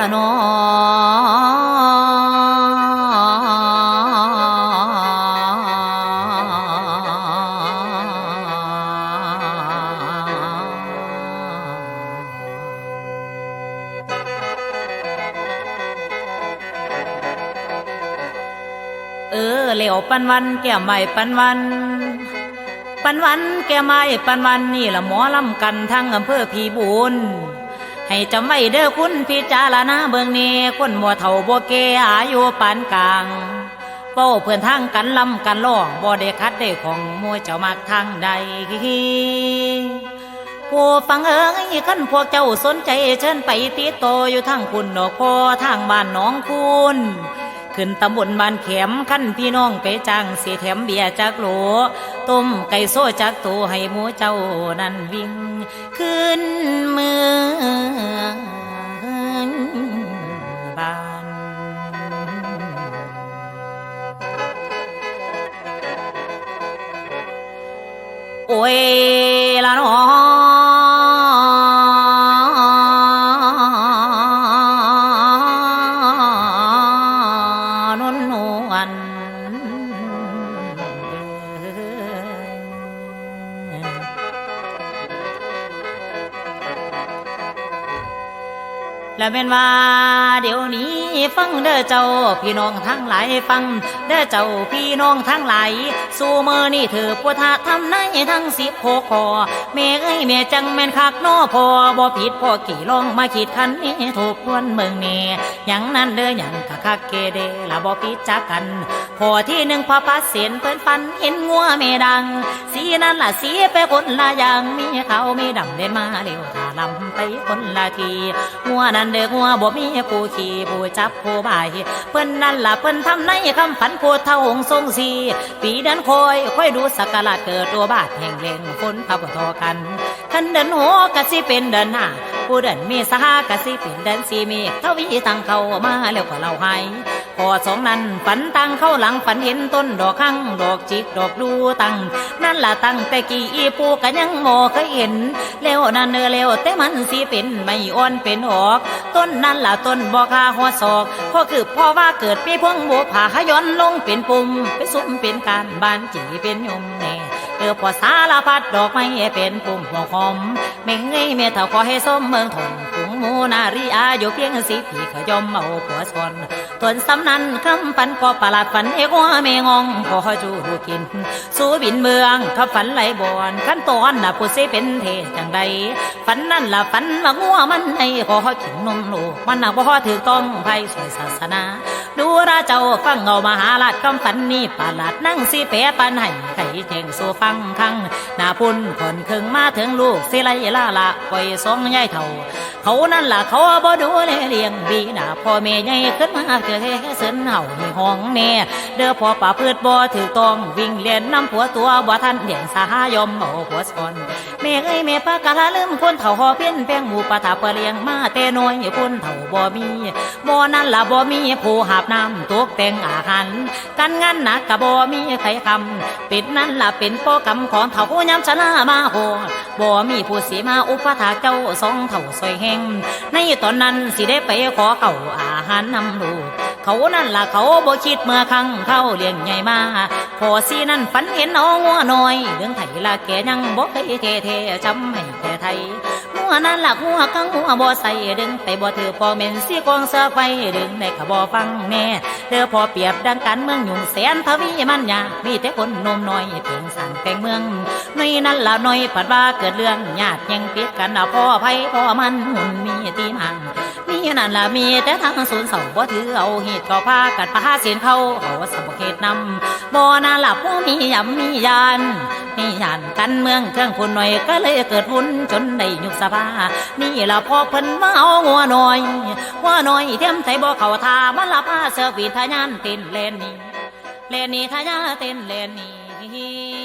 ละนอเออเหลวปันวันแก้มใหม่ปันวันปันวันแก้มใหม่ปันวันนี่ละหมอลำกันทั้งอำเภอพีบุญ ให้จำไว้เด้อคุณพิจารณาเบิ่งนี้คนมัวเฒ่าบ่แก่อายุปานกลางเป้าเพื่อนทางกันลำกันล่องบ่ได้คัดได้ของมัวเจ้ามักทางใดผู้ฟังเอ๋ยขันพวกเจ้าสนใจเชิญไปติดโตอยู่ทางคุณดอกพอทางบ้านน้องคุณขึ้นตำบลบ้านเข็มขั้นพี่น้องไปจ้างเสียแถมเบียร์จากโหล ต้มไก่โซ่จักตัวให้หมูเจ้านั่นวิ่งขึ้นเมืองบ้านโอ้ยละน้อน และเป็นว่าเดี๋ยวนี้ ฟังเด้อเจ้าพี่น้องทั้งหลายฟัง เด้อเจ้าพี่น้องทั้งหลาย สู่มือนี่เธอพุทธทำในทั้งสิบหกคอแม่เอ้ยแม่จังแม่นคักน้อพอบ่ผิดพอกี่ลองมาคิดคันนี้ถูกควนเมืองนี่อย่างนั้นเด้ออย่างกะคักเกเดละบ่ผิดจักกันพอที่หนึ่งพอพัดเสียนเปิ้นฟันเห็นงัวไม่ดัง สีนั้นละสีไปคนละอย่างมีเขาวมีดำเด่นมาเร็วถ้าลำไปคนละทีงัวนั้นเด้องัวบ่มีผู้ขี่ผู้จับผู้บายเพิ่นนั่นละเพิ่นทำในคำฝันผู้เท่าองค์ทรงสีปีเดินคอยค่อยดูสักการะเกิดตัวบาดแห่งเล่งฝนพับทอกันขันเดินหัวกะสิเป็นเดินหน้าผู้เดินมีสหากะสิเป็นเดินสีเมฆทวีตั้งเข้ามาแล้วก็เล่าให้ พอสองนั้นฝันตั้งเข้าหลังฝันเห็นต้นดอกข้างดอกจิกดอกดูตั้งนั่นละตั้งแต่กี่อีปูกันยังโมเคยเห็นแล้วนั่นเนอแล้วแต่มันสิเป็นไม่อ่อนเป็นออก ต้นนั่นละต้นบอคาหัวศอกพ่อคือพ่อว่าเกิดปีพวงโบผาขย้อนลงเป็นปุ่มไปสุ่มเป็นการบานจีเป็นยมแน่เออพอสารพัดดอกไม้เป็นปุ่มหัวหอมแม่งเอ้ยแม่เท่าขอให้สมเมืองทนกรุงมูนารีอายุเพียงสิปีขยอมเอาผัวสอน ทวนสำนันคำฝันก็ประหลาดฝันเอกว่าเมงองขอจูดูกิน สู่บินเมืองขับฝันไหลบอนขั้นตอนน่ะผู้เสเป็นเทจังใดฝันนั่นล่ะฝันว่างัวมันไอ้ขอขินนมลูกมันน่ะบ่ถือต้องไพ่สวยศาสนา ดูราเจ้าฟังเอามหาราชคำฝันนี่ประหลาดนั่งสิแปรปันให้ไข่แจงสู่ฟังคังหน้าพุ่นคนคึงมาถึงลูกสิไลลาละปล่อยสองยายเท่า เขานั่นล่ะเขาบ่ดูแลเลี้ยงบีหน้าพ่อแม่ใหญ่ขึ้นมาเกิดให้เสินเห่าในห้องแม่ เด้อพ่อป่าพืชบ่ถือต้องวิ่งเลียนน้ำผัวตัวบ่ทันเดียงสายอมเอาผัวสอน แม่เอ้ยแม่ปากะลาลืมคนเฒ่าหอเพี้ยนแป้งหมูปลาถาเปลียงมาแต่น้อยคนเฒ่าบ่มีบ่นั่นล่ะบ่มีผู้หาบน้ำตกแต่งอาหารกันงานหนักกะบ่มีใครคำปิดนั่นล่ะเป็นป้อกรรมของเฒ่ายามชนะมาโหบ่มีผู้สีมาอุปถาเจ้าสองเฒ่าซอยแห้งในตอนนั้นสิได้ไปขอเขาอาหารนำลูก เขานั่นล่ะเขาบ่คิดเมื่อครั้งเข้าเลี้ยงใหญ่มาพอสีนั่นฝันเห็นน้องงัวน้อยเรื่องไถละแกยังบ่เคยเทเทจำให้แกไทยงัวนั่นล่ะงัวกังงัวบ่ใส่ดึงไปบ่ถือพอเม็นสีกองเสื้อไฟดึงในขบอฟังแน่เด้อพอเปรียบดังการเมืองยุ่งแสนทวีมันยากมีแต่คนนมน้อยเพียงสั่งแกงเมืองน้อยนั่นล่ะน้อยปัดว่าเกิดเรื่องญาติยังเปียกกันเอาพ่อไผพ่อมันหุ่นมีตีมัง มีนั่นละมีแต่ทางศูนย์เสาบ่ถือเอาเหตุก็พากัดพาเสียนเขาเขาสมบเขตนำบ่น่าหลับผู้มียำมียานมียานกันเมืองเครื่องคนหน่อยก็เลยเกิดวุ่นจนได้ยุบสภา นี่ละพอเพิ่นมาเอางัวหน่อยงัวหน่อยเทียมใจบ่เข้าทามันละพาเสือวีทะยานเต้นเล่นนี่เล่นนี่ทะยานเต้นเล่นนี่